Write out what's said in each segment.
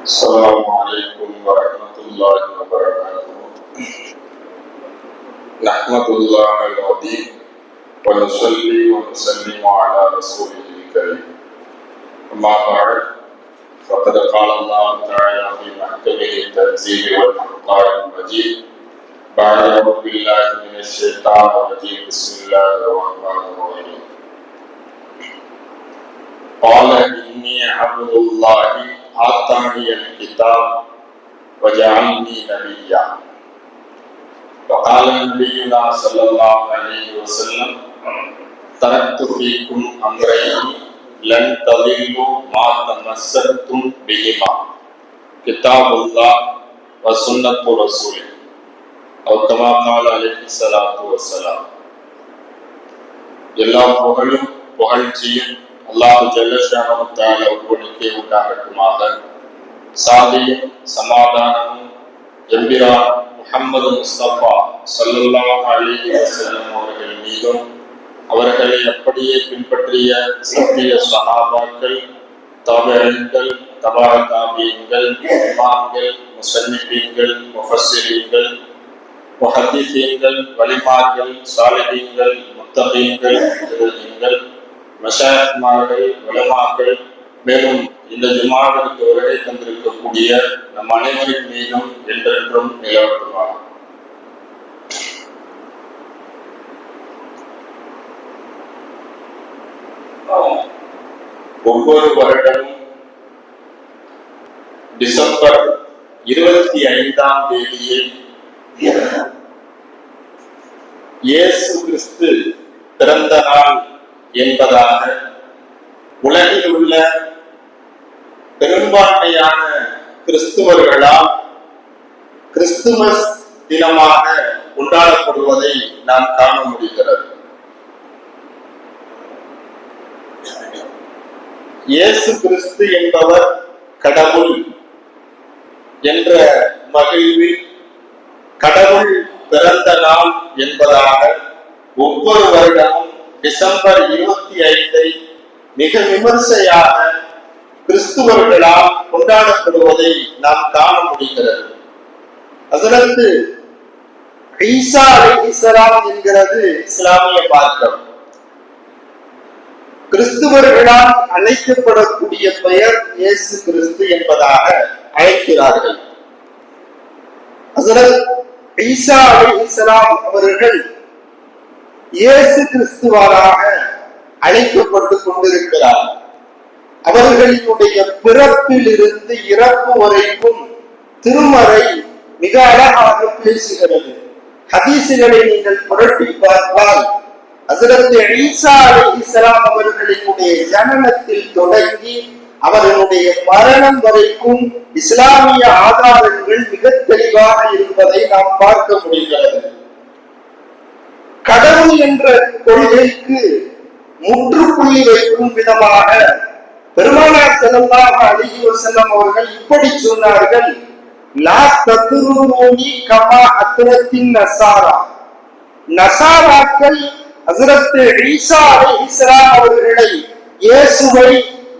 السلام عليكم ورحمة الله وبركاته. نحمد الله العظيم ونصلي ونسلم على رسوله الكريم. أما بعد فقد قال الله تعالى في محكمه التنزيل والفرقان المجيد بعد أعوذ بالله من الشيطان الرجيم. بسم الله الرحمن الرحيم. قال إني عبد الله آتاني الكتاب وجعلني نبيا وقال نبينا صلى الله عليه وسلم تركت فيكم أمرين لن تضلوا ما تمسكتم بهما كتاب الله وسنة رسوله أو كما قال عليه الصلاة والسلام எல்லா புகழும் புகழ்ச்சியும் அல்லாஹ் ஜல்லஷான ஒருவனுக்கே உண்டாகட்டுமாக. சாதியும் சமாதானமும் எம்பிரான் முகம்மது முஸ்தபா சல்லல்லாஹு அலி வசலம் அவர்கள் மீதும் அவர்களை அப்படியே பின்பற்றிய சத்திய சகாபாக்கள் தாபியங்கள் தபா தாபியங்கள் இமாம்கள் முசன்னிபீன்கள் முஃபஸ்ஸிரீன்கள் முஹத்திசீன்கள் வலிமார்கள் சாலிஹீன்கள் முத்தகீன்கள் முத்தகீன்கள் மஷாத்மார்கள் உலமாக்கள் மேலும் இந்த ஜுமாவிற்கு வருகை தந்திருக்கக்கூடிய நம் அனைவரின் மீதும் என்றென்றும் நிலவட்டுவார் ஒவ்வொரு வருடமும் டிசம்பர் இருபத்தி ஐந்தாம் தேதியில் இயேசு கிறிஸ்து பிறந்த நாள் என்பதாக உலகில் உள்ள பெரும்பான்மையான கிறிஸ்துவர்களால் கிறிஸ்துமஸ் தினமாக கொண்டாடப்படுவதை நாம் காண முடிகிறது. இயேசு கிறிஸ்து என்பவர் கடவுள் என்ற மகிழ்வில் கடவுள் பிறந்த நாள் என்பதாக ஒவ்வொரு வருடமும் டிசம்பர் இருபத்தி ஐந்தை மிக விமர்சையாக கிறிஸ்துவர்களால் கொண்டாடப்படுவதை நாம் காண முடிகிறது. அதற்கு ஈசா அலை இஸ்லாம் என்கிறது இஸ்லாமிய மார்க்கம் கிறிஸ்துவர்களால் அழைக்கப்படக்கூடிய பெயர் இயேசு கிறிஸ்து என்பதாக அழைக்கிறார்கள். ஈசா அலை இஸ்லாம் அவர்கள் இயேசு கிறிஸ்துவாராக அழைக்கப்பட்டு கொண்டிருக்கிறார். அவர்களினுடைய பிறப்பில் இருந்து இறப்பு வரைக்கும் திருமறை மிக அழகாக பேசுகிறது. ஹதீசுகளை நீங்கள் புரட்டி பார்த்தால் அசரத்து ஈசா அலை இஸ்லாம் அவர்களினுடைய ஜனனத்தில் தொடங்கி அவர்களுடைய மரணம் வரைக்கும் இஸ்லாமிய ஆதாரங்கள் மிக தெளிவாக இருப்பதை நாம் பார்க்க முடிகிறது. கடவுள் என்ற கொள்கைக்கு முற்றுப்புள்ளி வைக்கும் விதமாக பெருமானார் செல்லமாக அழகிய செல்லம் அவர்கள் இப்படி சொன்னார்கள் லா கமா அத்திரத்தின் நசாரா. நசாராக்கள் ஹசரத்து ஈசா அலை அவர்களை இயேசுவை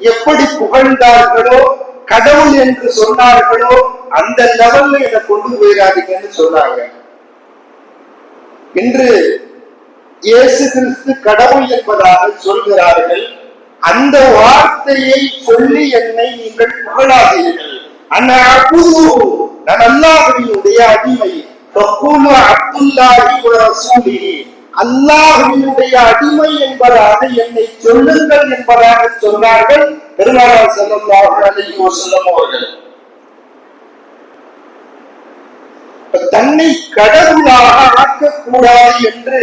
எப்படி புகழ்ந்தார்களோ கடவுள் என்று சொன்னார்களோ அந்த லெவல்ல என்னை கொண்டு போயிடாதீங்கன்னு சொன்னாங்க. இன்று இயேசு கிறிஸ்து கடவுள் என்பதாக சொல்கிறார்கள். அந்த வார்த்தையை சொல்லி என்னை நீங்கள் புகழாதீர்கள் அண்ணா நான் அடிமை. அப்துல்லாஹி வ அடிமை என்பதாக என்னை சொல்லுங்கள் என்பதாக சொன்னார்கள் பெருமாள் செல்லம் அலைஹி வஸல்லம் அவர்கள். தன்னை கடவுளாக ஆக்கக்கூடாது என்று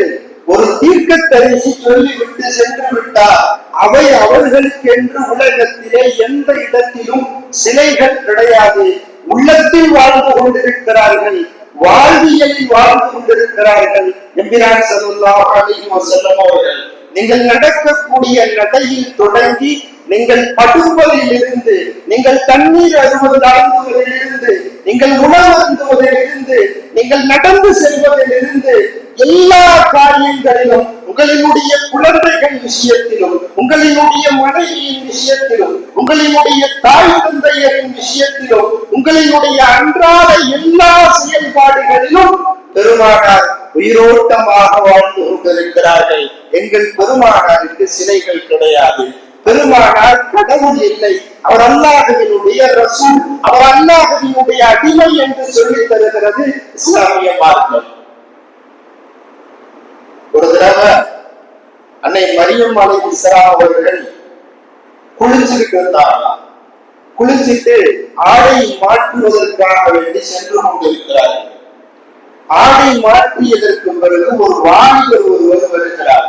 ஒரு தீர்க்க தரிசி சொல்லிவிட்டு சென்று விட்டார் அவை அவர்களுக்கு என்று உலகத்திலே எந்த இடத்திலும் சிலைகள் கிடையாது. உள்ளத்தில் வாழ்ந்து கொண்டிருக்கிறார்கள். வாழ்வியலில் வாழ்ந்து கொண்டிருக்கிறார்கள் எம்பிரான் சல்லாஹ் அலைஹி வஸல்லம் அவர்கள். நீங்கள் நடக்கக்கூடிய நடையில் தொடங்கி நீங்கள் படுப்பதில் இருந்து நீங்கள் தண்ணீர் அருவதில் நீங்கள் உணவருந்துவதிலிருந்து நீங்கள் நடந்து செல்வதிலிருந்து எல்லா காரியங்களிலும் உங்களினுடைய குழந்தைகள் விஷயத்திலும் உங்களினுடைய மனைவியின் விஷயத்திலும் உங்களினுடைய தாய் தந்தையரின் விஷயத்திலும் உங்களினுடைய அன்றாட எல்லா செயல்பாடுகளிலும் பெருமானார் உயிரோட்டமாக வாழ்ந்து கொண்டிருக்கிறார்கள். எங்கள் பெருமானாருக்கு சிலைகள் கிடையாது. பெருமானார் கடவுள் இல்லை. அவர் அல்லாஹுவினுடைய ரசூ அவர் அல்லாஹுவினுடைய அடிமை என்று சொல்லி தருகிறது இஸ்லாமிய மார்க்கம். ஒரு தடவை அன்னை மரியம் அலை இஸ்லாம் அவர்கள் குளிச்சுக்கிட்டு இருந்தாங்களாம் குளிச்சுட்டு ஆடை மாற்றுவதற்காக வேண்டி சென்று கொண்டிருக்கிறார்கள். ஆடை மாற்றியதற்கு பிறகு ஒரு வாலிபர் ஒருவர் வருகிறார்.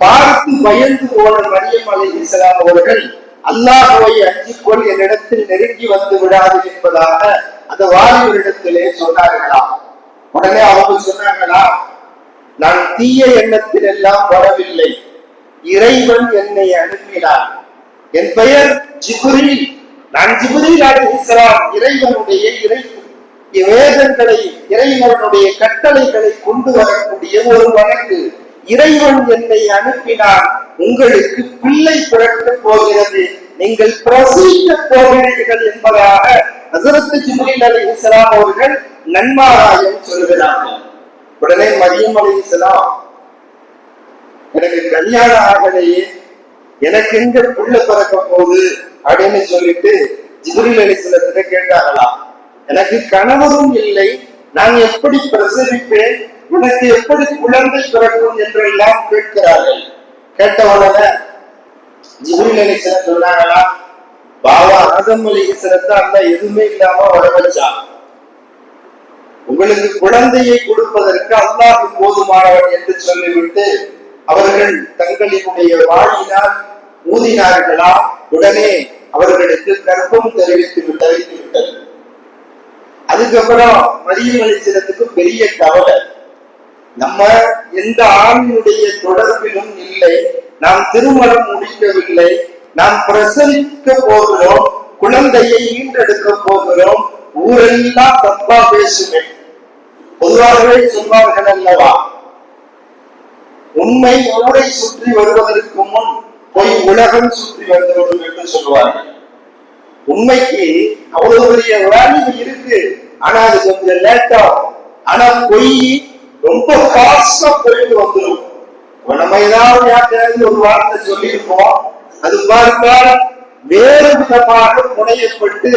பார்த்து பயந்து போன மரியம் அலை இஸ்லாம் அவர்கள் அல்லாஹுவை அஞ்சிக்கொள் என்னிடத்தில் நெருங்கி வந்து விடாது என்பதாக அந்த வாலிபரிடத்திலே சொன்னார்களாம் உடனே அவங்க சொன்னாங்களா நான் தீய எண்ணத்தில் எல்லாம் வரவில்லை. இறைவன் என்னை அனுப்பினார் என் பெயர் ஜிபுரில். நான் ஜிபுரில் அலிஹிஸ்லாம் இறைவனுடைய இறை வேதங்களை இறைவனுடைய கட்டளைகளை கொண்டு வரக்கூடிய ஒரு வழக்கு. இறைவன் என்னை அனுப்பினார். உங்களுக்கு பிள்ளை பிறக்கப் போகிறது. நீங்கள் பிரசவிக்க போகிறீர்கள் என்பதாக ஹசரத் ஜிப்ரீல் இஸ்லாம் அவர்கள் நன்மாராயம் சொல்கிறார்கள் உடனே மரியம் அலைஹிஸ்ஸலாம் எனக்கு கல்யாணம் ஆகலையே. எனக்கு எங்க புள்ள பிறக்க போகுது? அப்படின்னு சொல்லிட்டு ஜிப்ரீல் அலைஹிஸ்ஸலத்திட்ட கேட்டாங்களாம் எனக்கு கணவரும் இல்லை. நான் எப்படி பிரசவிப்பேன்? உனக்கு எப்படி குழந்தை பிறக்கும் என்றெல்லாம் கேட்கிறார்கள். கேட்ட உடனே ஜிப்ரீல் சொன்னாங்களா பாபா ஆதம் சிறந்த அந்த எதுவுமே இல்லாம வர வச்சான். உங்களுக்கு குழந்தையை கொடுப்பதற்கு அல்லாஹ் போதுமானவன் என்று சொல்லிவிட்டு அவர்கள் தங்களினுடைய வாழினால் ஊதினார்களா உடனே அவர்களுக்கு கர்ப்பம் தெரிவித்து தெரிவித்து விட்டது. அதுக்கப்புறம் மரியம் அலிசிலத்துக்கு பெரிய கவலை. நம்ம எந்த ஆணினுடைய தொடர்பிலும் இல்லை நாம் திருமணம் முடிக்கவில்லை நாம் பிரசவிக்க போகிறோம் குழந்தையை ஈன்றெடுக்க போகிறோம் ஊரெல்லாம் தப்பா பேசுவேன் பொதுவாகவே சொல்வார்கள் அல்லவா? உண்மை ஊரை சுற்றி வருவதற்கு முன் பொய் உலகம் சுற்றி வந்துவிடும் என்று சொல்வார்கள். உண்மைக்கு அவ்வளவு பெரிய வேல்யூ இருக்கு. ஆனா அது கொஞ்சம் லேட்டா. ஆனா பொய் ரொம்ப ஃபாஸ்டா போயிட்டு வந்துடும் நம்ம ஏதாவது யாருக்காவது ஒரு வார்த்தை சொல்லியிருப்போம். அது பார்த்தால் வேறு விதமாக புனையப்பட்டு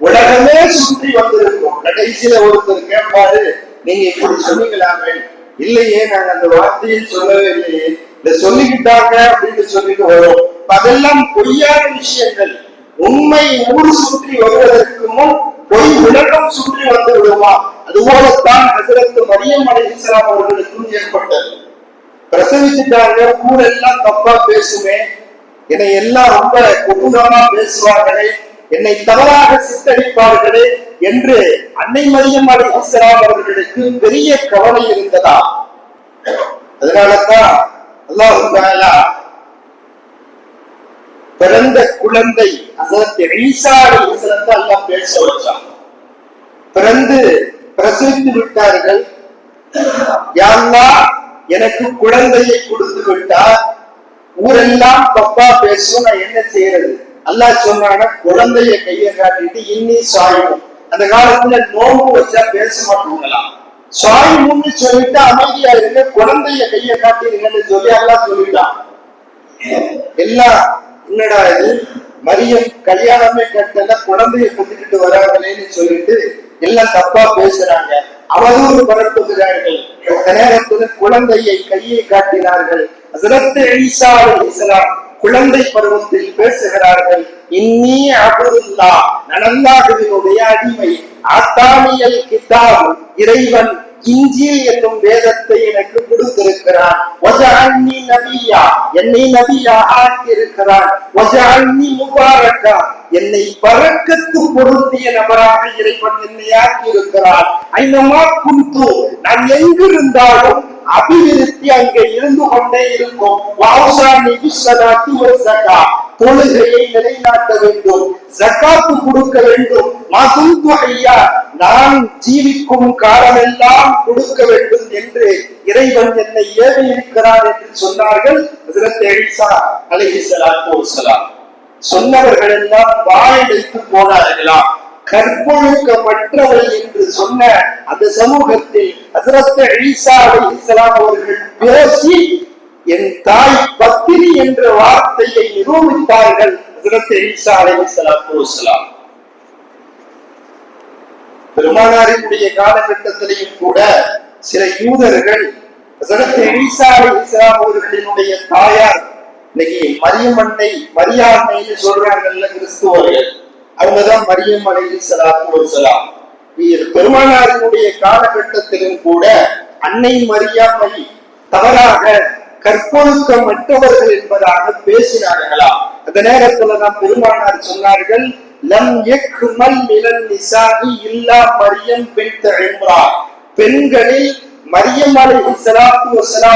உலகமே சுற்றி வந்திருக்கும். கடைசியில ஒருத்தர் கேட்பாரு நீங்க இப்படி சொன்னீங்களாமே? இல்லையே நாங்க அந்த வார்த்தையை சொல்லவே இல்லையே. இத சொல்லிக்கிட்டாங்க அப்படின்னு சொல்லிட்டு வரும். அதெல்லாம் பொய்யான விஷயங்கள். உண்மை ஊர் சுற்றி வருவதற்கு முன் பொய் உலகம் சுற்றி வந்து விடுமா அதுபோலத்தான் ஹசரத்து மரியம் அலிசலாம் அவர்களுக்கும் ஏற்பட்டது. பிரசவிச்சுட்டாங்க ஊரெல்லாம் தப்பா பேசுமே என்னை எல்லாம் ரொம்ப கொடூரமா பேசுவார்களே என்னை தவறாக சித்தரிப்பார்களே என்று அன்னை மரியம் அலை அவர்களுக்கு பெரிய கவலை இருந்ததா? அதனாலதான் அல்லாஹ் பிறந்த குழந்தை ஹசரத் ஈசா அலைஹிஸ்ஸலாத்தை அல்லாஹ் பேச வச்சான். பிறந்து பிரசவித்து விட்டார்கள். யா எனக்கு குழந்தையை கொடுத்து விட்டார்? ஊரெல்லாம் தப்பா பேசும் நான் என்ன செய்யறது? அல்லா சொன்னான குழந்தைய கையை காட்டிட்டு இன்னி சாயும் அந்த காலத்துல நோம்பு வச்சா பேச மாட்டாங்களாம் சாயும்னு சொல்லிட்டு அமைதியா இருங்க குழந்தைய கையை காட்டிருங்கன்னு சொல்லி அல்லா சொல்லிட்டான். எல்லாம் என்னடா இது? மரியம் கல்யாணமே கட்டல குழந்தைய கொண்டுகிட்டு வராங்களேன்னு சொல்லிட்டு எல்லாம் தப்பா பேசுறாங்க. அவதூறு பரப்புகிறார்கள். அந்த நேரத்தில் குழந்தையை கையை காட்டினார்கள். ஹஸரத் ஈசா குழந்தை பருவத்தில் பேசுகிறார்கள். இன்னி அபுதுல்லா நனல்லாஹுவினுடைய அடிமை ஆத்தானியல் கிதாப் இறைவன் இஞ்சில் என்னும் வேதத்தை எனக்கு கொடுத்திருக்கிறான் நபியா என்னை நபியாக ஆக்கியிருக்கிறான் முபாரக்கா என்னை பறக்கத்து பொருந்திய நபராக இறைவன் என்னை ஆக்கியிருக்கிறான் ஐநமா குந்து நான் எங்கிருந்தாலும் அபிவிருத்தி அங்கே இருந்து கொண்டே இருக்கும். வாவுசா நிபிசலாத்தி தொழுகையை நிலைநாட்ட வேண்டும் ஜக்காத்து கொடுக்க வேண்டும். மதுந்து ஐயா நான் ஜீவிக்கும் காலமெல்லாம் கொடுக்க வேண்டும் என்று இறைவன் என்னை ஏவி இருக்கிறார் என்று சொன்னார்கள் சொன்னவர்கள் எல்லாம் வாயடைத்து போனார்களாம் கற்பொழுக்கமற்றவை என்று சொன்ன அந்த சமூகத்தில் ஹசரத் ஈசா அலைஹிஸ்ஸலாம் அவர்கள் பேசி என் தாய் பத்தினி என்ற வார்த்தையை நிரூபித்தார்கள் பெருமானாரினுடைய காலகட்டத்திலையும் கூட சில யூதர்கள் அவர்களினுடைய தாயார் இன்னைக்கு மரியமண்ணை மரியாதைன்னு சொல்றாங்கல்ல கிறிஸ்துவர்கள் அவங்கதான் மரியம் அலைஹி ஸலாத்து சலாம் பெருமானாரினுடைய காலகட்டத்திலும் கூட அன்னை மரியாமை தவறாக கற்பொழுக்கமற்றவர்கள் என்பதாக பேசினார்களா? அந்த நேரத்துல தான் பெருமானார் சொன்னார்கள் லம் யக்மல் மினன் நிசாஇ இல்லா மரியம் பின்த் இம்ரான் பெண்களில் மரியம் அலைஹி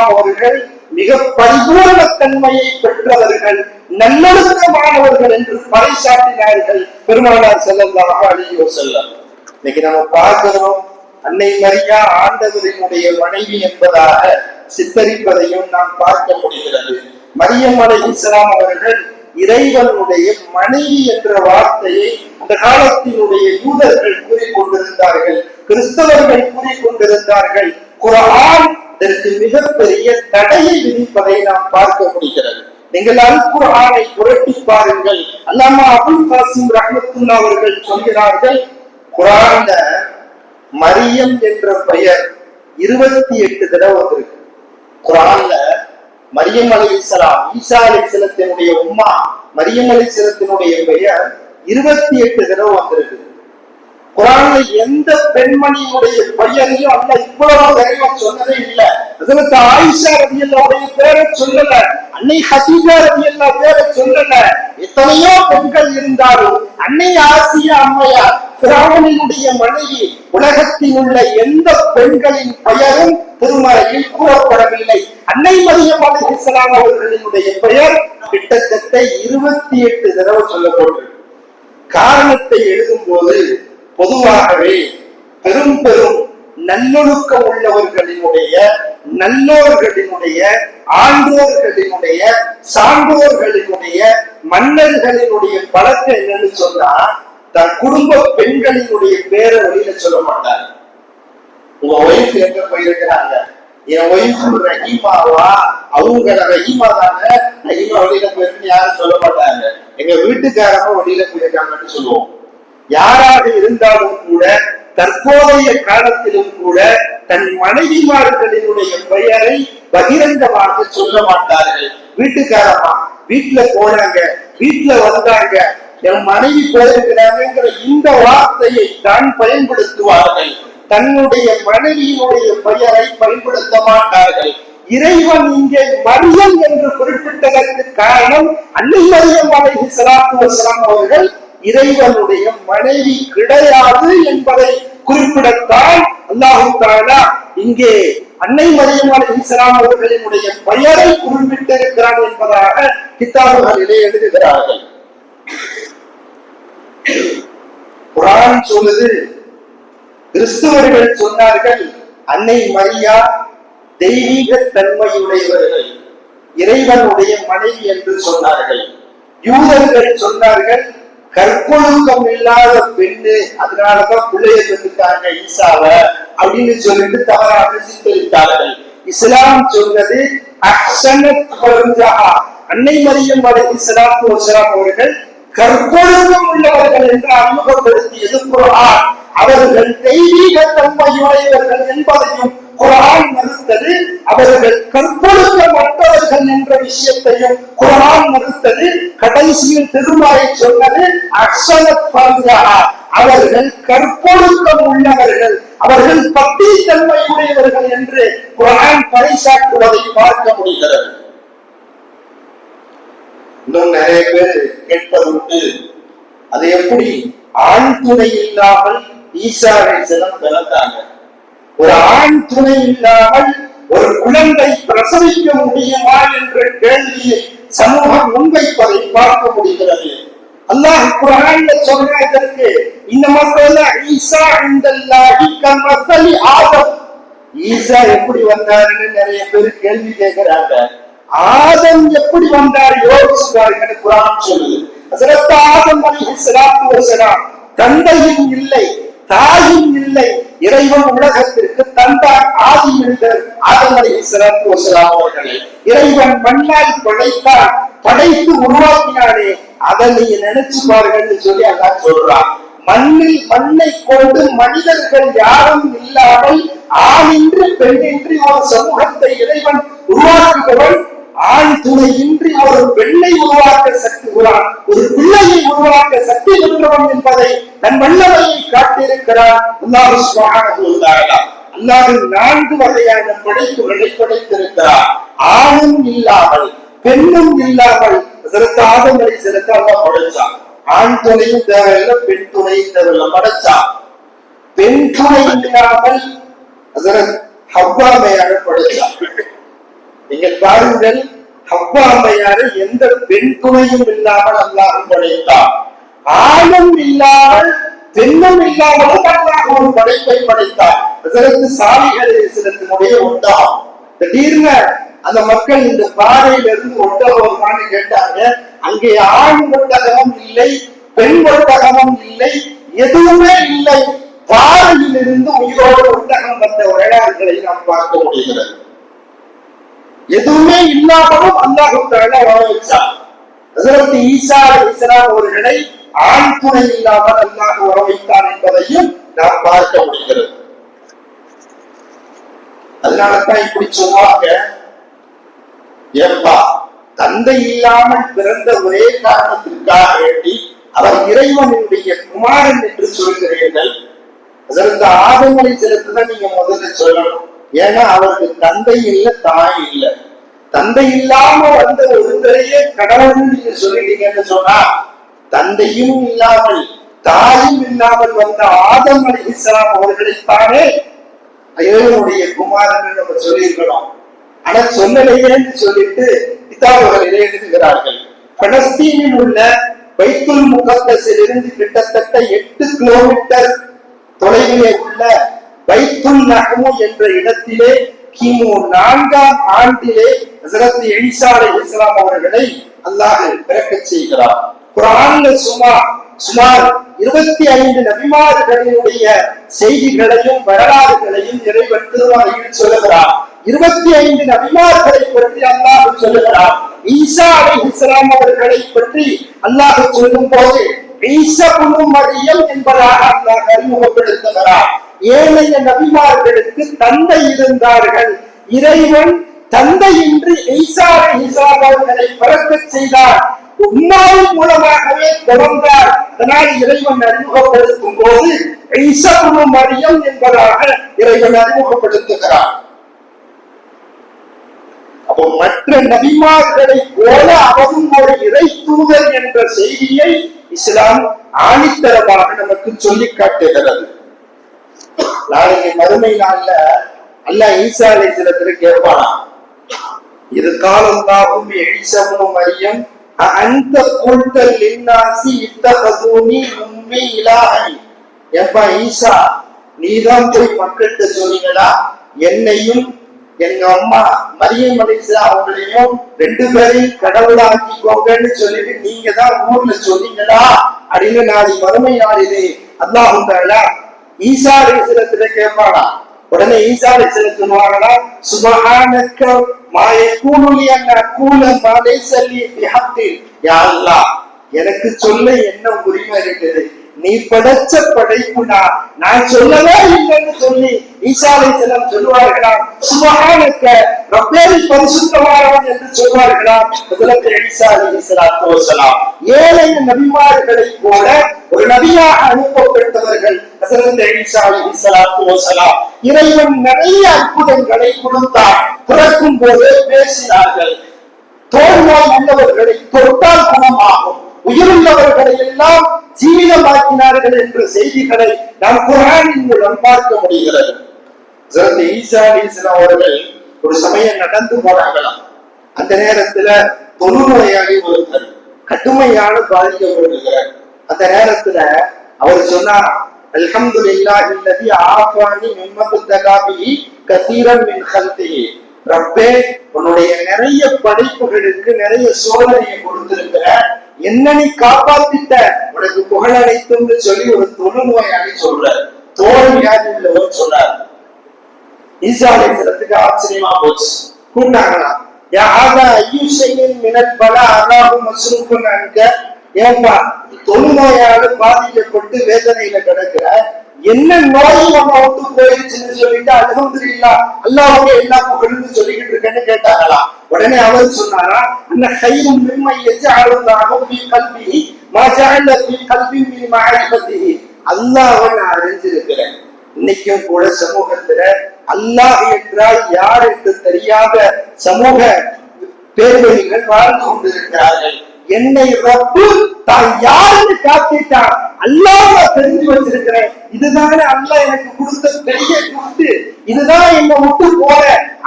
அவர்கள் மிக பரிபூர்ண தன்மையை பெற்றவர்கள் நல்லொழுக்கமானவர்கள் என்று பறைசாட்டினார்கள் பெருமானார் ஸல்லல்லாஹு அழியோ செல்லம் இன்னைக்கு நம்ம பார்க்கிறோம் அன்னை மரியா ஆண்டவரினுடைய மனைவி என்பதாக சித்தரிப்பதையும் நாம் பார்க்க முடிகிறது. மரியம் அலை இஸ்லாம் அவர்கள் இறைவனுடைய மனைவி என்ற வார்த்தையை அந்த காலத்தினுடைய யூதர்கள் கூறிக்கொண்டிருந்தார்கள். கிறிஸ்தவர்கள் கூறிக்கொண்டிருந்தார்கள். குரான் இதற்கு மிகப்பெரிய தடையை விதிப்பதை நாம் பார்க்க முடிகிறது. நீங்கள் அல் குரானை புரட்டி பாருங்கள். அல்லாமா அபுல் காசிம் ரஹமத்துல்லா அவர்கள் சொல்கிறார்கள் குரான மரியம் என்ற பெயர் இருபத்தி எட்டு தடவை வந்திருக்கு. குரான்ல மரியம் அலி இஸ்லாம் ஈசா அலி இஸ்லத்தினுடைய உம்மா மரியம் அலி இஸ்லத்தினுடைய பெயர் இருபத்தி எட்டு தடவை வந்திருக்கு. குரான்ல எந்த பெண்மணியுடைய பெயரையும் அல்ல இவ்வளவு தைரியமா சொன்னதே இல்லை. அதற்கு ஆயிஷா ரவி அல்லாவுடைய பேரை சொல்லல அன்னை ஹசீஜா ரவி அல்லா பேரை சொல்லல. எத்தனையோ பெண்கள் இருந்தாலும் அன்னை ஆசியா அம்மையார் பிராமணியுடைய மனைவி உலகத்தில் உள்ள எந்த பெண்களின் பெயரும் திருமறையில் கூறப்படவில்லை. அன்னை மரியம் அலிஹிஸ்லாம் அவர்களினுடைய பெயர் கிட்டத்தட்ட இருபத்தி எட்டு தடவை சொல்லப்பட்டிருக்கு காரணத்தை எழுதும் போது பொதுவாகவே பெரும் பெரும் நல்லொழுக்கம் உள்ளவர்களினுடைய நல்லோர்களினுடைய ஆண்டோர்களினுடைய சான்றோர்களினுடைய மன்னர்களினுடைய பழக்கம் என்னன்னு சொன்னா தன் குடும்ப பெண்களினுடைய பேரை வெளியில சொல்ல மாட்டாரு. உங்க ஒய்ஃப் எங்க போயிருக்கிறாங்க? என் ஒய்ஃப் ரஹீமாவா அவங்க ரஹீமா தானே? ரஹீமா வெளியில போயிருக்கு யாரும் சொல்ல மாட்டாங்க. எங்க வீட்டுக்காரங்க வெளியில போயிருக்காங்கன்னு சொல்லுவோம். யாராக இருந்தாலும் கூட தற்போதைய காலத்திலும் கூட தன் மனைவிமார்களினுடைய பெயரை பகிரங்கமாக சொல்ல மாட்டார்கள். வீட்டுக்காரமா வீட்டுல போனாங்க வீட்டுல வந்தாங்க என் மனைவி போயிருக்கிறாங்கிற இந்த வார்த்தையை தான் பயன்படுத்துவார்கள். தன்னுடைய மனைவியினுடைய பெயரை பயன்படுத்த மாட்டார்கள். இறைவன் இங்கே மரியம் என்று குறிப்பிட்டதற்கு காரணம் அன்னை மரியம் அலைஹி ஸலாத்து வஸலாம் அவர்கள் இறைவனுடைய மனைவி கிடையாது என்பதை குறிப்பிடத்தான் அல்லாஹு தாலா இங்கே அன்னை மரியம் இஸ்லாம் அவர்களினுடைய பெயரை குறிப்பிட்டிருக்கிறான் என்பதாக கித்தாபுகளிலே எழுதுகிறார்கள். குரான் சொல்லுது கிறிஸ்துவர்கள் சொன்னார்கள் அன்னை மரியா தெய்வீக தன்மையுடையவர்கள் இறைவனுடைய மனைவி என்று சொன்னார்கள். யூதர்கள் சொன்னார்கள் கற்பொழுக்கம் இல்லாத பெண்ணு அதனாலதான் பிள்ளைய பெற்றுட்டாங்க ஈசாவ அப்படின்னு சொல்லிட்டு தவறாக சித்தரித்தார்கள் இஸ்லாம் சொன்னது அன்னை மரியம் அலைஹி இஸ்லாம் அவர்கள் கற்பொழுக்கம் உள்ளவர்கள் என்று அறிமுகப்படுத்தியது குர்ஆன் அவர்கள் தெய்வீக தன்மையுடையவர்கள் என்பதையும் குரான் மறுத்தது. அவர்கள் கற்பொழுக்கமற்றவர்கள் என்ற விஷயத்தையும் குரான் மறுத்தது. கடைசியில் திருமாயை சொன்னது அக்ஷரத் பர்ஜஹா. அவர்கள் கற்பொழுக்கம் உள்ளவர்கள் அவர்கள் பக்தி தன்மையுடையவர்கள் என்று குரான் பறைசாற்றுவதை பார்க்க முடிகிறது. இன்னும் நிறைய பேர் கேட்பதுண்டு. அது எப்படி? ஆண் துணை இல்லாமல் ஈசாவை சிலம் பிறந்தாங்க. ஒரு ஆண் துணை இல்லாமல் ஒரு குழந்தை பிரசவிக்க முடியுமா என்ற கேள்வியை சமூகம் முன்வைப்பதை பார்க்க முடிகிறது. அல்லாஹ் குர்ஆன்ல சொல்ற இதற்கு இந்த மசால ஈசா இந்தல்லாஹி கமசலி ஆதம். ஈசா எப்படி வந்தாருன்னு நிறைய பேர் கேள்வி கேட்கிறாங்க. ஆதம் எப்படி வந்தார்? யோசிச்சு என்று குரான் சொல்லுது. ஹஸரத் ஆதம் சலாத்து வசலாம் தந்தையும் இல்லை தாயும் இல்லை இறைவன் உலகத்திற்கு தந்தார் ஆதி மனிதர் ஆதம் அலிஹி சலாத்து வசலாம் அவர்களை. இறைவன் மண்ணால் படைத்தார் படைத்து உருவாக்கினாரே அதை நீங்க நினைச்சு பாருங்கன்னு சொல்லி அதான் சொல்றான். மண்ணில் மண்ணை கொண்டு மனிதர்கள் யாரும் இல்லாமல் ஆணின்றி பெண்ணின்றி ஒரு சமூகத்தை இறைவன் உருவாக்குபவன் ஆண் துணையின்றி ஒரு பெண்ணை உருவாக்க சக்தி உருவான் ஒரு பிள்ளையை உருவாக்க சக்தி பெற்றவன் என்பதை தன் வல்லமையை காட்டியிருக்கிறார் அல்லாது நான்கு வகையான படைப்புகளை படைத்திருக்கிறார். ஆணும் இல்லாமல் பெண்ணும் இல்லாமல் சிறந்த ஆதங்களை சிறந்த படைச்சான். ஆண் துணையும் தேவையில்லை பெண் துணையும் தேவையில்லை படைச்சான். பெண் துணை இல்லாமல் ஹவ்வாமையாக ஹவ்வா படைச்சான். நீங்கள் பாருங்கள் ஹவ்வா அம்மையாரை எந்த பெண் துணையும் இல்லாமல் அல்லாஹ் படைத்தார் ஆணும் இல்லாமல் பெண்ணும் இல்லாமலும் அல்லாஹ் ஒரு படைப்பை படைத்தார். ஹசரத் சாலிகள் சிலத்தினுடைய ஒன்றாம். திடீர்னு அந்த மக்கள் இந்த பாறையில இருந்து ஒட்டகமான்னு கேட்டாங்க அங்கே ஆண் ஒட்டகமும் இல்லை பெண் ஒட்டகமும் இல்லை எதுவுமே இல்லை. பாறையில் இருந்து உயிரோடு ஒட்டகம் வந்த வரலாறுகளை நாம் பார்க்க முடிகிறது. எதுவுமே இல்லாமலும் அல்லாஹு தஆலா வாழ வச்சார் ஹஸரத் ஈசா அலைஹிஸ்ஸலாம் அவர்களை ஆண் துணை இல்லாமல் அல்லாஹ் வர வைத்தான் என்பதையும் நாம் பார்க்க முடிகிறது. அதனாலதான் இப்படி சொல்லுவாங்க. ஏப்பா தந்தை இல்லாமல் பிறந்த ஒரே காரணத்திற்காக வேண்டி அவர் இறைவனுடைய குமாரன் என்று சொல்கிறீர்கள் அதற்கு ஆதங்களை செலுத்துதான் நீங்க முதல்ல சொல்லணும். ஏன்னா அவருக்கு தந்தை இல்ல தாய் இல்ல. தந்தை இல்லாம வந்த ஒருவரையே கடவுள் நீங்க சொல்லிட்டீங்கன்னு சொன்னா தந்தையும் இல்லாமல் தாயும் இல்லாமல் வந்த ஆதம் அலி இஸ்லாம் அவர்களைத்தானே இறைவனுடைய குமாரன் நம்ம சொல்லியிருக்கிறோம். ஆனா சொல்லலையேன்னு சொல்லிட்டு கிதாபுகளிலே எழுதுகிறார்கள். பலஸ்தீனில் உள்ள பைத்துல் முகத்தஸில் இருந்து கிட்டத்தட்ட எட்டு கிலோமீட்டர் தொலைவிலே உள்ள பைத்துல் நஹமு என்ற இடத்திலே கிமு நான்காம் ஆண்டிலே ஹசரத் ஈசா இஸ்லாம் அவர்களை அல்லாஹ் பிறக்கச் செய்கிறார். குர்ஆன்ல சுமார் சுமார் இருபத்தி ஐந்து நபிமார்களினுடைய செய்திகளையும் வரலாறுகளையும் இறைவன் திருவாயில் சொல்லுகிறார். இருபத்தி ஐந்து நபிமார்களை பற்றி அல்லாஹ் சொல்லுகிறார். ஈசா இஸ்லாம் அவர்களை பற்றி அல்லாஹ் சொல்லும் போது ஈசபுனு மரியம் என்பதாக அல்லாஹ் அறிமுகப்படுத்துகிறார். ஏழைய நபிமார்களுக்கு தந்தை இருந்தார்கள். இறைவன் தந்தையின்றி ஈசா அலைஹிஸ்ஸலாம் அவர்களை செய்தார். உம்மாவின் மூலமாகவே தொடர்ந்தார். அதனால் இறைவன் அறிமுகப்படுத்தும் போது ஈசபுனு மரியம் என்பதாக இறைவன் அறிமுகப்படுத்துகிறார். அப்போ மற்ற நபிமார்களை போல அவரும் ஒரு இறை தூதர் என்ற செய்தியை இஸ்லாம் ஆணித்தரமாக நமக்கு சொல்லி காட்டுகிறது. நாளைக்கு மறுமை நாள்ல அல்ல ஈசா அலைஹிஸ்ஸலாத்துல கேட்பானா இது காலந்தாகும் எழிசமும் மரியம். அந்த கூட்டல் லின்னாசி இத்தகதூனி உம்மி இலாகி எப்பா ஈசா நீதான் போய் மக்கள்கிட்ட சொன்னீங்களா? என்னையும் எங்க அம்மா மரியம் அலிசா அவங்களையும் ரெண்டு பேரையும் கடவுளாக்கிக்கோங்கன்னு சொல்லிட்டு நீங்க தான் ஊர்ல சொன்னீங்களா? அப்படின்னு நாளை மறுமை நாளிலே அல்லாஹ் தாலா ஈசா அலிசலத்துல கேட்பானா உடனே ஈசா அலிசலம் சொல்லுவாங்களா சுபஹானக்க மாய கூணுலி அண்ணா கூல மாலை சல்லி எனக்கு சொல்ல என்ன உரிமை இருக்குது நீ படைச்ச படைப்புனா நான் சொல்லவே இல்லைன்னு சொல்லி ஈசாலை செல்லம் சொல்லுவார்களாம் சுபஹானக்க ரப்பேரி பரிசுத்தமானவன் என்று சொல்வார்களாம் முதலத்தில் ஈசா அலைஹிஸ்ஸலாத்து தோசலாம் ஏழை நபிமார்களை போல ஒரு நபியாக அனுப்பப்பட்டவர்கள் ஹஸரத் ஈசா அலைஹிஸ்ஸலாத்து தோசலாம் இறைவன் நிறைய அற்புதங்களை கொடுத்தார். பிறக்கும் போதே பேசினார்கள். தோல்வாய் உள்ளவர்களை தொட்டால் குணமாகும். உயிருள்ளவர்களை எல்லாம் ஜீவிதமாக்கினார்கள் என்ற செய்திகளை நாம் குரானின் மூலம் பார்க்க முடிகிறது. ஈசா அலைஹிஸ்ஸலாம் அவர்கள் ஒரு சமயம் நடந்து போனாங்களாம். அந்த நேரத்துல தொழுநோயாளி ஒருத்தர் கடுமையான பாதிக்கப்படுகிறார் அந்த நேரத்துல அவர் சொன்னார் அல்ஹம்துலில்லாஹி அல்லதி ஆஃபானி மிம்மத்து கசீரன் மின் கல்திஹி ரப்பே உன்னுடைய நிறைய படைப்புகளுக்கு நிறைய சோதனையை கொடுத்திருக்கிற என்ன நீ காப்பாத்திட்ட. உனக்கு புகழ் அனைத்தும்னு சொல்லி ஒரு தொழுநோயாளி சொல்றார். தோல் வியாதி உள்ளவர் சொல்றார். ஈசா ஆச்சரியமா போச்சு. கூட்டாங்களா யா ஆதா ஐயு ஷையின் மினல் பலா ஏன்பா தொழுநோயால பாதிக்கப்பட்டு வேதனையில கிடக்கிற. என்ன நோய் உன்னை விட்டு போயிருச்சுன்னு சொல்லிட்டு அல்ஹம்துலில்லாஹ் அல்லாஹ்வுடைய எல்லா புகழும் சொல்லிக்கிட்டு இருக்கேன்னு கேட்டாங்களா? உடனே அவர் சொன்னாரா அன்ன கைரும் மிம்மை ஆளுநராக கல்வி கல்பிஹி மா ஜஅல ஃபீ கல்பி மின் மஅரிஃபத்திஹி அல்லாஹ்வை நான் அறிஞ்சிருக்கிறேன் இன்னைக்கும் கூட சமூகத்துல அல்லாஹ் என்றால் யார் என்று தெரியாத சமூக பேர்வழிகள் வாழ்ந்து கொண்டிருக்கிறார்கள். என்னை ரப்பு தான் யாருன்னு காத்திட்டான் அல்லாம தெரிஞ்சு வச்சிருக்கிறேன். இதுதானே அல்ல எனக்கு கொடுத்த பெரிய கொடுத்து. இதுதான் என்ன விட்டு போற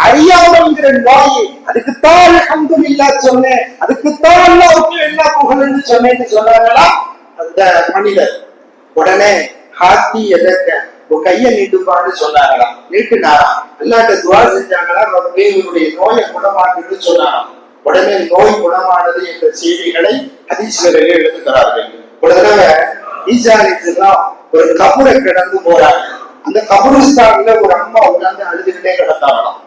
அறியாமங்கிற நோய். அதுக்குத்தான் அல்ஹம்துலில்லாஹ் சொன்னேன். அதுக்குத்தான் அல்லாஹ்வுக்கு எல்லா புகழ்னு சொன்னேன்னு சொன்னாங்களா அந்த மனிதர். உடனே ஹாத்தி எதற்க? உன் கைய நீட்டுப்பான்னு சொன்னாங்களாம் நீட்டுனாராம் எல்லாட்ட துவா செஞ்சாங்களா? ரப்பே இவருடைய நோயை குணமாக்குன்னு சொன்னாராம் உடனே நோய் குணமானது என்ற செய்திகளை ஹதீஸ்களில் எழுதுகிறார்கள். ஒரு தடவை ஈசா ஒரு கபரை கிடந்து போறாங்க. அந்த கபருஸ்தான்ல ஒரு அம்மா உட்கார்ந்து அழுதுகிட்டே கிடந்தாங்களாம்.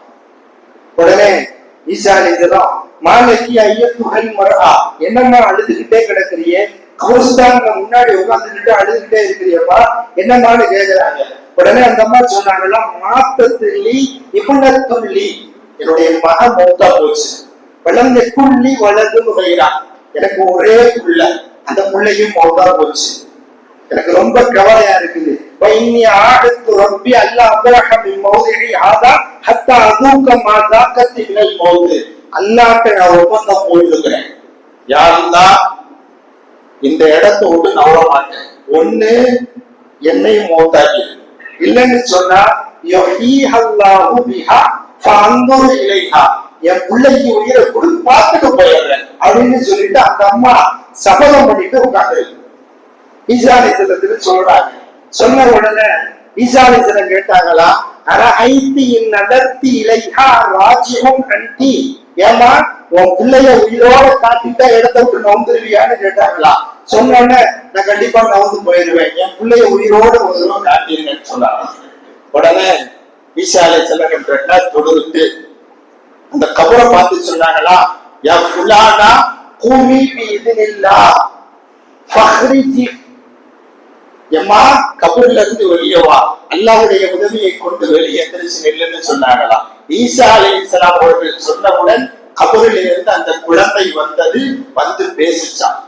உடனே ஈசா மாலைக்கு ஐயத்துகள் மரா என்னம்மா அழுதுகிட்டே கிடக்குறியே? கபருஸ்தான்ல முன்னாடி உட்கார்ந்துகிட்டு அழுதுகிட்டே இருக்கிறியப்பா என்னம்மான்னு கேக்குறாங்க. உடனே அந்த அம்மா சொன்னாங்களா மாத்தத்துள்ளி இபுணத்துள்ளி என்னுடைய மகன் மௌத்தா போச்சு. வளர்ந்த குள்ளி வளர்ந்து முகைரா எனக்கு ஒரே புள்ள. அந்த புள்ளையும் மௌத்தா போச்சு. எனக்கு ரொம்ப கவலையா இருக்குது. வைனி ஆகத்து ரப்பி அல்லா அப்ரஹம் மௌதிரி ஆதா ஹத்தா அதூக்க மா தாக்கத்தி மினல் மௌது அல்லாட்ட நான் ஒப்பந்தம் போட்டுக்கிறேன் யாருந்தா? இந்த இடத்தை விட்டு நவர மாட்டேன். ஒண்ணு என்னை மௌத்தாக்கி. இல்லைன்னு சொன்னா யஹீஹல்லாஹு பிஹா ஃபஅன்துர் இலைஹா. என் பிள்ளைக்கு உயிரை கொடு பார்த்துட்டு போயிடுறேன் அப்படின்னு சொல்லிட்டு அந்த அம்மா சபதம் பண்ணிட்டு உட்காந்து ஈசானிசலத்துக்கு சொல்றாங்க. சொன்ன உடனே ஈசானிசலம் கேட்டாங்களா அர ஐத்தி நடத்தி இலைஹா ராஜ்யமும் கண்டி ஏமா உன் பிள்ளைய உயிரோட காட்டிட்டா இடத்த விட்டு நவுந்துருவியான்னு கேட்டாங்களா. சொன்ன நான் கண்டிப்பா நவுந்து போயிருவேன் என் பிள்ளைய உயிரோட ஒரு தடவை காட்டிருங்கன்னு சொன்னாங்க. உடனே ஈசாலை செல்ல தொழுதுட்டு அந்த கபரை பார்த்து சொன்னாங்களா யா புலானா கூமி இதுனில்லா ஃபஹ்ரிஜி. எம்மா கபூர்ல இருந்து வெளியவா வா உதவியை கொண்டு வெளியே எந்திரிச்சு நெல்லுன்னு சொன்னாங்களா ஈசா அலைஹிஸ்ஸலாம் அவர்கள் சொன்னவுடன் கபூரில் இருந்து அந்த குழந்தை வந்தது வந்து பேசிச்சான்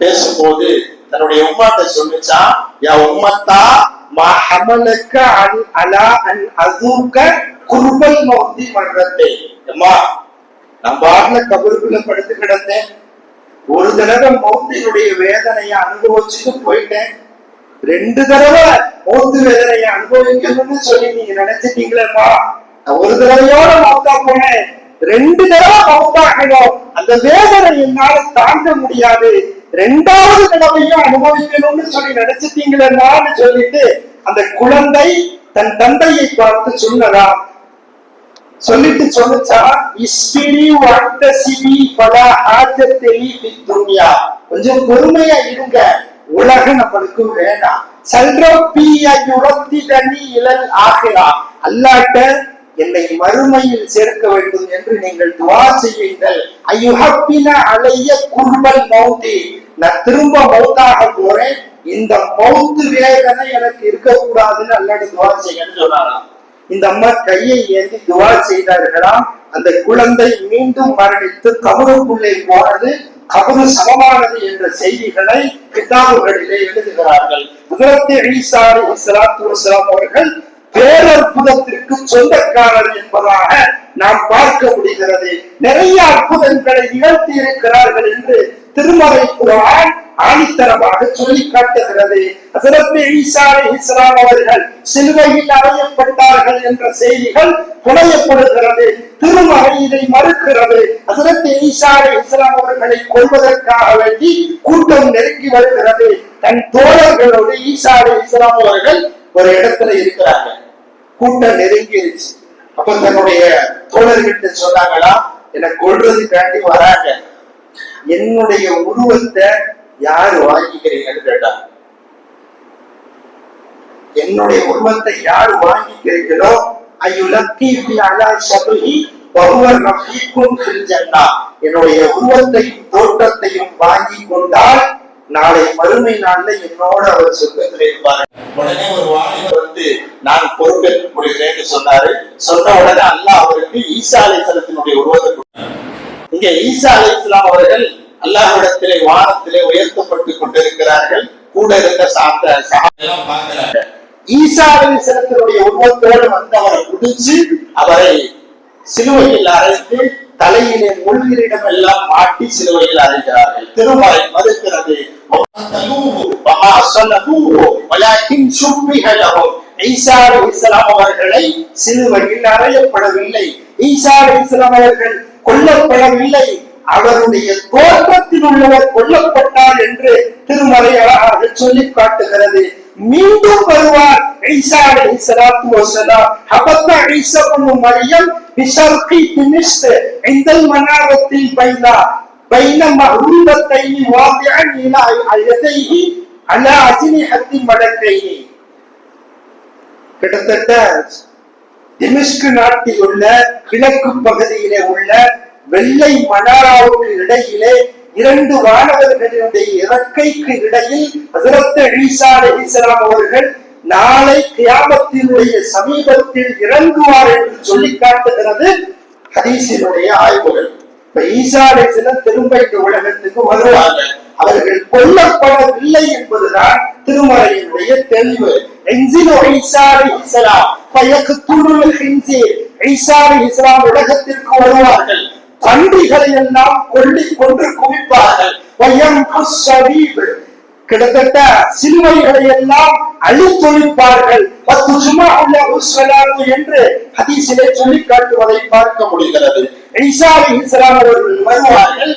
பேசும்போது தன்னுடைய உம்மாட்ட சொல்லிச்சான் என் உம்மத்தா மா ஹமலக்க அன் அலா அன் அதுக்க குர்பல் மௌத்தி மன்றத்தை அம்மா நான் பாட்டுல கபருக்குள்ள படுத்து கிடந்தேன். ஒரு தடவை மௌத்தினுடைய வேதனையை அனுபவிச்சுட்டு போயிட்டேன். ரெண்டு தடவை மௌத்து வேதனையை அனுபவிக்கணும்னு சொல்லி நீங்க நினைச்சிட்டீங்களேம்மா. நான் ஒரு தடவையோட மௌத்தா போனேன். ரெண்டு தடவை மௌத்தாகணும் அந்த வேதனை என்னால தாங்க முடியாது. ரெண்டாவது தடவையும் அனுபவிக்கணும்னு சொல்லி நினைச்சிட்டீங்களேம்மான்னு சொல்லிட்டு அந்த குழந்தை தன் தந்தையை பார்த்து சொன்னதா சொல்லிட்டு சொன்னச்சா இஸ்பிரி வர்த்தசிபி பல ஆஜத்தெளி துன்யா. கொஞ்சம் பொறுமையா இருங்க. உலகம் நம்மளுக்கு வேணாம் சல்றம் பீய யுரத்தி தண்ணி இளல் ஆகிறா அல்லாட்ட என்னை மறுமையில் சேர்க்க வேண்டும் என்று நீங்கள் துவா செய்யுங்கள். ஐயுஹப்பின அலைய குர்பல் மௌதி நான் திரும்ப மௌத்தாக போறேன். இந்த மௌத்து வேதனை எனக்கு இருக்கக்கூடாதுன்னு அல்லாட்ட துவா செய்யுங்கன்னு சொன்னாராம். இந்த அம்மா கையை ஏந்தி துவா செய்தார்களாம். அந்த குழந்தை மீண்டும் மரணித்து கபருக்குள்ளே போனது. கபரு சமமானது என்ற செய்திகளை கிதாபுகளிலே எழுதுகிறார்கள். ஹஜரத் ஈசா அலைஹிஸ்ஸலாத்து வஸலாம் அவர்கள் பேரற்புதத்திற்கு சொந்தக்காரர் என்பதாக நாம் பார்க்க முடிகிறது. நிறைய அற்புதங்களை நிகழ்த்தி இருக்கிறார்கள் என்று திருமறை குரான் ஆணித்தரமாக சொல்லி காட்டுகிறது ஹசரத் ஈசா அலைஹிஸ்ஸலாம் அவர்கள் சிலுவையில் அறையப்பட்டார்கள் என்ற செய்திகள் புனையப்படுகிறது. திருமறை இதை மறுக்கிறது. ஹசரத் ஈசா அலைஹிஸ்ஸலாம் அவர்களை கொள்வதற்காக வேண்டி கூட்டம் நெருங்கி வருகிறது. தன் தோழர்களோடு ஈசா இஸ்லாம் அவர்கள் ஒரு இடத்துல இருக்கிறார்கள். கூட்டம் நெருங்கிருச்சு. அப்ப தன்னுடைய தோழர்கிட்ட சொன்னாங்களா என்னை கொள்றதுக்காண்டி வராங்க. என்னுடைய உருவத்தை யாரு வாங்கிக்கிறீங்கன்னு கேட்டாங்க என்னுடைய உருவத்தை யார் வாங்கிக்கிறீங்களோ என்னுடைய உருவத்தையும் தோற்றத்தையும் வாங்கி கொண்டால் நாளை மறுமை நாள்ல என்னோட அவர் சொர்க்கத்தில் இருப்பார். உடனே ஒரு வாலிபர் வந்து நான் பொறுப்பேற்றுக் கொள்கிறேன்னு சொன்னாரு. சொன்ன உடனே அல்லாஹ் அவருக்கு ஈசா அலைஹிஸ்ஸலாத்தினுடைய உருவத்தை கொடுத்தார். இங்கே ஈசா அலி இஸ்லாம் அவர்கள் அல்லாஹிடத்திலே வாரத்திலே உயர்த்தப்பட்டுக் கொண்டிருக்கிறார்கள். கூட இருந்த சாத்த பார்க்கிறாங்க ஈசா அலி இஸ்லத்தினுடைய உருவத்தோடு வந்து அவரை குடிச்சு அவரை சிலுவையில் அரைத்து தலையிலே முள்ளிரிடம் எல்லாம் மாட்டி சிலுவையில் அறைகிறார்கள் திருமறை மறுக்கிறது. அவர்களை சிலுவையில் அறையப்படவில்லை. ஈசா அலி இஸ்லாம் அவர்கள் கொல்லப்படவில்லை. அவருடைய தோற்றத்தில் உள்ளவர் கொல்லப்பட்டார் என்று திருமறை அழகாக சொல்லி காட்டுகிறது. மீண்டும் வருவார் ஈசா அலை சலாத்து வசலாம் ஹபத்தா ஈசா பைனா. பைன மஹூபத்தை வாதியன் இலா அயதைஹி அலா அஜினி ஹத்தி மடக்கைஹி கிட்டத்தட்ட திமிஷ்கு நாட்டில் உள்ள கிழக்கு பகுதியிலே உள்ள வெள்ளை மணாராவுக்கு இடையிலே இரண்டு வானவர்களுடைய இறக்கைக்கு இடையில் ஹசரத் ஈசா அவர்கள் நாளை கியாமத்தினுடைய சமீபத்தில் இறங்குவார் என்று சொல்லி காட்டுகிறது ஹதீஸினுடைய ஆய்வுகள். இப்ப ஈசா அலைஹிஸ்ஸலாம் திரும்ப இந்த உலகத்துக்கு வருவாங்க அவர்கள் கொல்லப்படவில்லை என்பதுதான் திருமறையினுடைய தெளிவு. என்சிலோ ஈசா அலைஹிஸ்ஸலாம் ஃபயக்துலுல் ஹின்சீர் ஈசா அலைஹிஸ்ஸலாம் உலகத்திற்கு வருவார்கள். தண்டிகளை எல்லாம் கொள்ளி கொன்று குவிப்பார்கள். வயம் குஸ்ஸபீப் கிட்டத்தட்ட சிலுவைகளை எல்லாம் அழித்தொழிப்பார்கள். பத்து சும்மா உள்ள என்று ஹதீஸிலே சொல்லி காட்டுவதை பார்க்க முடிகிறது. ஈசா அலைஹிஸ்ஸலாம் அவர்கள் வருவார்கள்.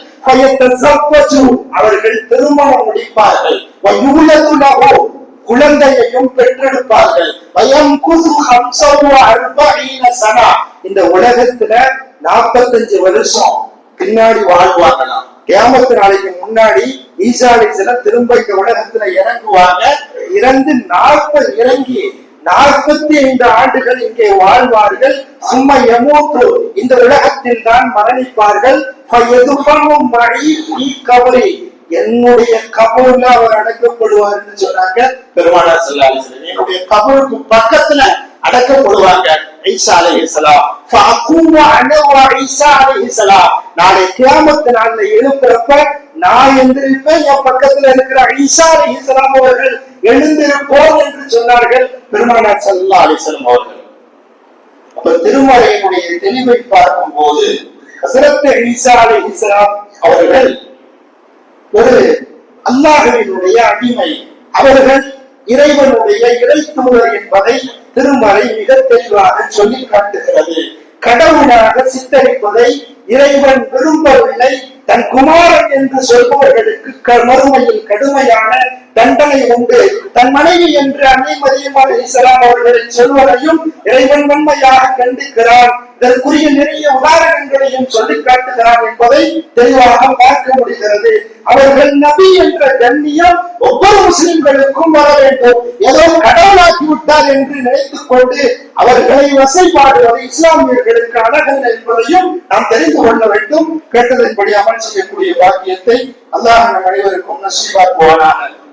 அவர்கள் திருமணம் முடிப்பார்கள். குழந்தையையும் பெற்றெடுப்பார்கள். பயம் குசு ஹம்சவு அர்பஈன சனா. இந்த உலகத்துல நாற்பத்தஞ்சு வருஷம் பின்னாடி வாழ்வாங்களாம். கேமத்து நாளைக்கு முன்னாடி ஈசா சில திரும்ப இந்த உலகத்துல இறங்குவாங்க. இறந்து நாற்பது இறங்கி நாற்பத்தி ஐந்து ஆண்டுகள் இங்கே வாழ்வார்கள். சும்மா எமூத்து இந்த உலகத்தில் தான் மரணிப்பார்கள். கபரி. என்னுடைய கபூர்ல அவர் அடக்கப்படுவார்னு சொன்னாங்க. பெருமானா ஸல்லல்லாஹு என்னுடைய கபூருக்கு பக்கத்துல அடக்கப்படுவாங்க ஈசா நாளை கிராமத்து நாள்ல எழுப்புறப்ப நான் எந்திரிப்பேன் என் பக்கத்துல இருக்கிற ஐசா அலி இஸ்லாம் அவர்கள் எழுந்திருப்போம் என்று சொன்னார்கள் பெருமானார் சல்லா அலிசலம் அவர்கள். அப்ப திருமலையினுடைய தெளிவை பார்க்கும் போது ஹசரத் ஈசா அவர்கள் ஒரு அல்லாஹ்வினுடைய அடிமை அவர்கள் இறைவனுடைய இறைத்தூதர் என்பதை திருமறை மிக தெளிவாக சொல்லி காட்டுகிறது. கடவுளாக சித்தரிப்பதை இறைவன் விரும்பவில்லை. தன் குமாரன் என்று சொல்பவர்களுக்கு க- மறுமையில் கடுமையான தண்டனை உண்டு. தன் மனைவி என்று அன்னை மரியம் இஸ்லாம் அவர்களை சொல்வதையும் இறைவன் உண்மையாக கண்டிக்கிறான். இதற்குரிய நிறைய உதாரணங்களையும் சொல்லி காட்டுகிறான் என்பதை தெளிவாக பார்க்க முடிகிறது. அவர்கள் நபி என்ற கண்ணியம் ஒவ்வொரு முஸ்லிம்களுக்கும் வர வேண்டும். ஏதோ கடவுளாக்கி விட்டார் என்று நினைத்துக் கொண்டு அவர்களை வசைபாடுவது இஸ்லாமியர்களுக்கு அழகல்ல என்பதையும் நாம் தெரிந்து கொள்ள வேண்டும். கேட்டதன்படி அமல் செய்யக்கூடிய பாக்கியத்தை அல்லாஹ் நம் அனைவருக்கும்